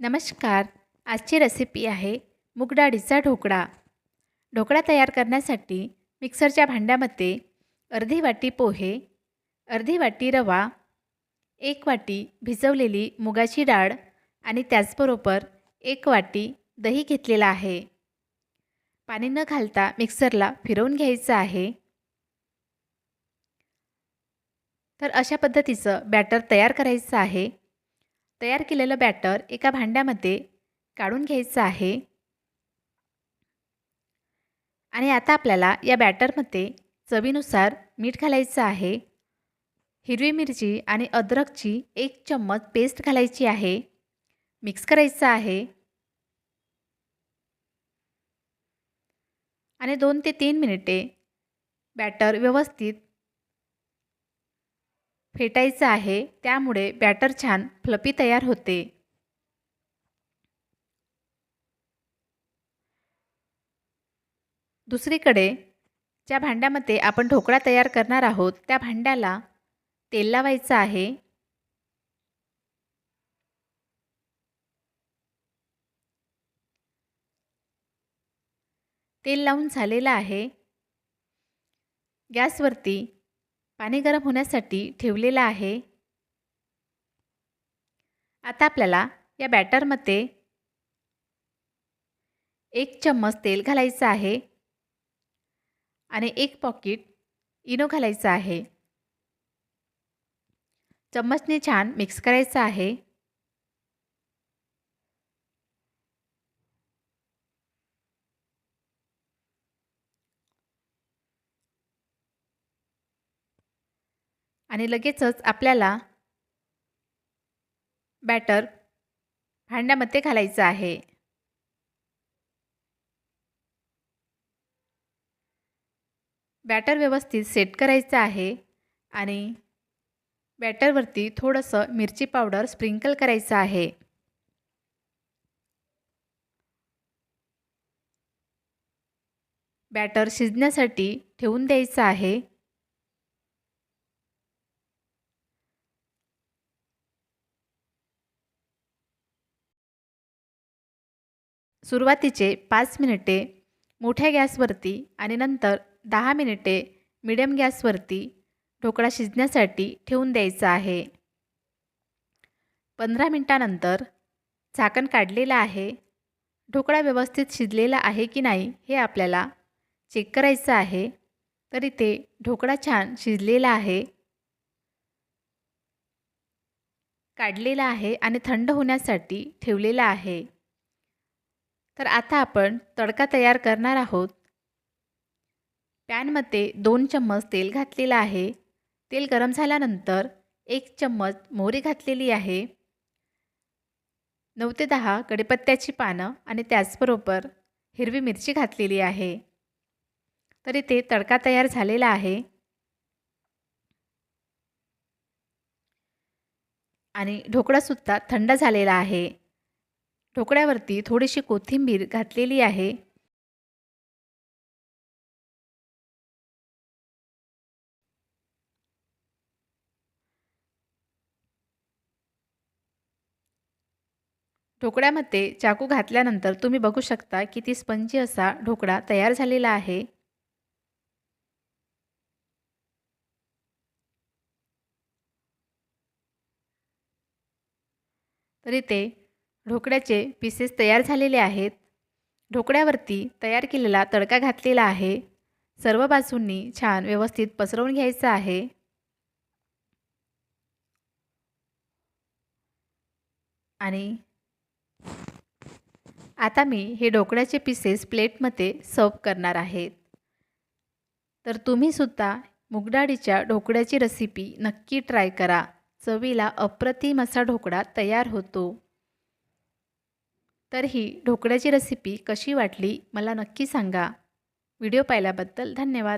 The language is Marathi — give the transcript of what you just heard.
नमस्कार. आजची रेसिपी आहे मूगडाळीचा ढोकळा. ढोकळा तयार करण्यासाठी मिक्सरच्या भांड्यामध्ये अर्धी वाटी पोहे अर्धी वाटी रवा एक वाटी भिजवलेली मुगाची डाळ आणि त्याचबरोबर एक वाटी दही घेतलेला आहे. पाणी न घालता मिक्सरला फिरवून घ्यायचं आहे. तर अशा पद्धतीचं बॅटर तयार करायचं आहे. तयार केलेलं बॅटर एका भांड्यामध्ये काढून घ्यायचं आहे. आणि आता आपल्याला या बॅटरमध्ये चवीनुसार मीठ घालायचं आहे. हिरवी मिरची आणि अद्रकची एक चम्मच पेस्ट घालायची आहे. मिक्स करायचं आहे. आणि दोन ते तीन मिनिटे बॅटर व्यवस्थित फेटायचं आहे त्यामुळे बॅटर छान फ्लपी तयार होते. दुसरीकडे ज्या भांड्यामध्ये आपण ढोकळा तयार करणार आहोत त्या भांड्याला तेल लावायचं आहे. तेल लावून झालेलं आहे. गॅसवरती पाणी गरम होण्यासाठी ठेवलेलं आहे. आता आपल्याला या बॅटरमध्ये एक चम्मच तेल घालायचं आहे. आणि एक पॉकेट इनो घालायचं आहे. चम्मचने छान मिक्स करायचं आहे. आणि लगेचच आपल्याला बॅटर भांड्यामध्ये घालायचं आहे. बॅटर व्यवस्थित सेट करायचं आहे आणि बॅटरवरती थोडंसं मिरची पावडर स्प्रिंकल करायचं आहे. बॅटर शिजण्यासाठी ठेवून द्यायचं आहे. सुरुवातीचे पाच मिनिटे मोठ्या गॅसवरती आणि नंतर दहा मिनिटे मिडियम गॅसवरती ढोकळा शिजण्यासाठी ठेवून द्यायचा आहे. पंधरा मिनटानंतर झाकण काढलेलं आहे. ढोकळा व्यवस्थित शिजलेला आहे की नाही हे आपल्याला चेक करायचं आहे. तर इथे ढोकळा छान शिजलेला आहे. काढलेला आहे आणि थंड होण्यासाठी ठेवलेला आहे. तर आता आपण तडका तयार करणार आहोत. पॅनमध्ये दोन चम्मच तेल घातलेलं आहे. तेल गरम झाल्यानंतर एक चम्मच मोहरी घातलेली आहे. नऊ ते दहा कडीपत्त्याची पानं आणि त्याचबरोबर हिरवी मिरची घातलेली आहे. तर इथे तडका तयार झालेला आहे. आणि ढोकळासुद्धा थंड झालेला आहे. ढोकळ्यावरती थोडीशी कोथिंबीर घातलेली आहे. ढोकळ्यामध्ये चाकू घातल्यानंतर तुम्ही बघू शकता की ती स्पंजी असा ढोकळा तयार झालेला आहे. तर इथे ढोकळ्याचे पीसेस तयार झालेले आहेत. ढोकळ्यावरती तयार केलेला तडका घातलेला आहे. सर्व बाजूंनी छान व्यवस्थित पसरवून घ्यायचं आहे. आणि आता मी हे ढोकळ्याचे पीसेस प्लेटमध्ये सर्व करणार आहेत तर तुम्हीसुद्धा मुगडाळीच्या ढोकळ्याची रेसिपी नक्की ट्राय करा. चवीला अप्रतिम असा ढोकळा तयार होतो. तर ही ढोकळ्याची रेसिपी कशी वाटली मला नक्की सांगा. व्हिडिओ पाहिल्याबद्दल धन्यवाद.